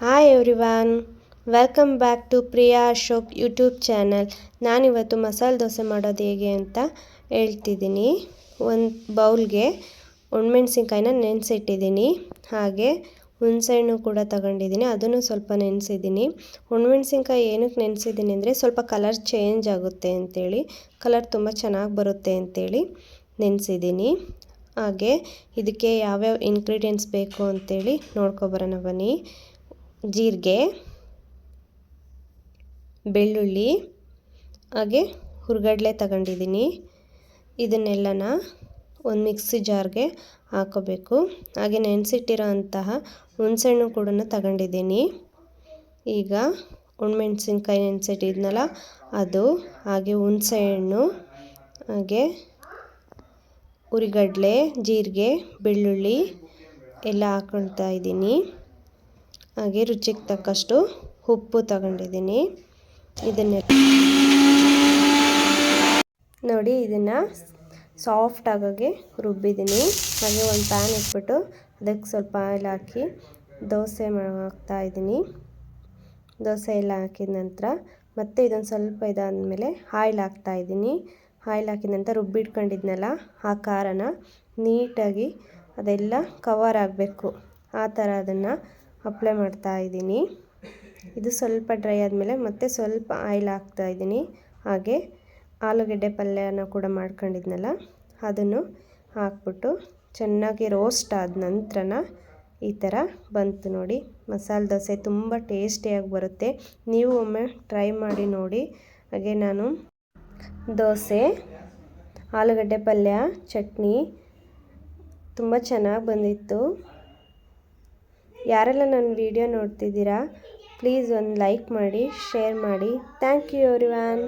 Hi everyone welcome back to Priya Ashok YouTube channel ನಾನಿವತ್ತು ಮಸಾಲೆ ದೋಸೆ ಮಾಡೋದು ಹೇಗೆ ಅಂತ ಹೇಳ್ತಿದ್ದೀನಿ. ಒಂದು ಬೌಲ್ಗೆ ಒಣಮೆಣ್ಸಿನ್ಕಾಯಿನ ನೆನೆಸಿಟ್ಟಿದ್ದೀನಿ. ಹಾಗೆ ಹುಣಸೆಹಣ್ಣು ಕೂಡ ತಗೊಂಡಿದ್ದೀನಿ. ಅದನ್ನು ಸ್ವಲ್ಪ ನೆನೆಸಿದ್ದೀನಿ. ಒಣಮೆಣ್ಸಿನ್ಕಾಯಿ ಏನಕ್ಕೆ ನೆನೆಸಿದ್ದೀನಿ ಅಂದರೆ ಸ್ವಲ್ಪ ಕಲರ್ ಚೇಂಜ್ ಆಗುತ್ತೆ ಅಂಥೇಳಿ ಕಲರ್ ತುಂಬ ಚೆನ್ನಾಗಿ ಬರುತ್ತೆ ಅಂಥೇಳಿ ನೆನೆಸಿದ್ದೀನಿ. ಹಾಗೆ ಇದಕ್ಕೆ ಯಾವ್ಯಾವ ಇನ್ಗ್ರೀಡಿಯೆಂಟ್ಸ್ ಬೇಕು ಅಂತೇಳಿ ನೋಡ್ಕೊಬರೋಣ ಬನ್ನಿ. ಜೀರಿಗೆ, ಬೆಳ್ಳುಳ್ಳಿ, ಹಾಗೆ ಹುರ್ಗಡ್ಲೆ ತಗೊಂಡಿದ್ದೀನಿ. ಇದನ್ನೆಲ್ಲನ ಒಂದು ಮಿಕ್ಸಿ ಜಾರ್ಗೆ ಹಾಕೋಬೇಕು. ಹಾಗೆ ನೆನೆಸಿಟ್ಟಿರೋ ಅಂತಹ ಹುಣಸೆಹಣ್ಣು ಕೂಡ ತಗೊಂಡಿದ್ದೀನಿ. ಈಗ ಹುಣ್ಮೆಣ್ಸಿನ್ಕಾಯಿ ನೆನೆಸಿಟ್ಟಿದ್ನಲ್ಲ, ಅದು, ಹಾಗೆ ಹುಣಸೆಹಣ್ಣು, ಹಾಗೆ ಹುರಿಗಡಲೆ, ಜೀರಿಗೆ, ಬೆಳ್ಳುಳ್ಳಿ ಎಲ್ಲ ಹಾಕೊಳ್ತಾ ಇದ್ದೀನಿ. ಹಾಗೆ ರುಚಿಗೆ ತಕ್ಕಷ್ಟು ಉಪ್ಪು ತಗೊಂಡಿದ್ದೀನಿ. ಇದನ್ನೆಲ್ಲ ನೋಡಿ, ಇದನ್ನು ಸಾಫ್ಟ್ ಆಗೋಗೆ ರುಬ್ಬಿದ್ದೀನಿ. ಹಾಗೆ ಒಂದು ಪ್ಯಾನ್ ಇಟ್ಬಿಟ್ಟು ಅದಕ್ಕೆ ಸ್ವಲ್ಪ ಆಯಿಲ್ ಹಾಕಿ ದೋಸೆ ಹಾಕ್ತಾ ಇದ್ದೀನಿ. ದೋಸೆ ಎಲ್ಲ ಹಾಕಿದ ನಂತರ ಮತ್ತೆ ಇದೊಂದು ಸ್ವಲ್ಪ ಇದಾದಮೇಲೆ ಆಯಿಲ್ ಹಾಕ್ತಾ ಇದ್ದೀನಿ. ಆಯಿಲ್ ಹಾಕಿದ ನಂತರ ರುಬ್ಬಿಟ್ಕೊಂಡಿದ್ನಲ್ಲ, ಆ ಖಾರನ ನೀಟಾಗಿ ಅದೆಲ್ಲ ಕವರ್ ಆಗಬೇಕು. ಆ ಥರ ಅದನ್ನು ಅಪ್ಲೈ ಮಾಡ್ತಾ ಇದ್ದೀನಿ. ಇದು ಸ್ವಲ್ಪ ಡ್ರೈ ಆದಮೇಲೆ ಮತ್ತೆ ಸ್ವಲ್ಪ ಆಯಿಲ್ ಹಾಕ್ತಾ ಇದ್ದೀನಿ. ಹಾಗೆ ಆಲೂಗೆಡ್ಡೆ ಪಲ್ಯನ ಕೂಡ ಮಾಡ್ಕೊಂಡಿದ್ನಲ್ಲ, ಅದನ್ನು ಹಾಕ್ಬಿಟ್ಟು ಚೆನ್ನಾಗಿ ರೋಸ್ಟ್ ಆದ ನಂತರನ ಈ ಥರ ಬಂತು ನೋಡಿ. ಮಸಾಲೆ ದೋಸೆ ತುಂಬ ಟೇಸ್ಟಿಯಾಗಿ ಬರುತ್ತೆ. ನೀವು ಒಮ್ಮೆ ಟ್ರೈ ಮಾಡಿ ನೋಡಿ. ಹಾಗೆ ನಾನು ದೋಸೆ, ಆಲೂಗಡ್ಡೆ ಪಲ್ಯ, ಚಟ್ನಿ ತುಂಬ ಚೆನ್ನಾಗಿ ಬಂದಿತ್ತು. ಯಾರೆಲ್ಲ ನನ್ನ ವೀಡಿಯೋ ನೋಡ್ತಿದ್ದೀರಾ ಪ್ಲೀಸ್ ಒಂದು ಲೈಕ್ ಮಾಡಿ ಶೇರ್ ಮಾಡಿ. Thank you every van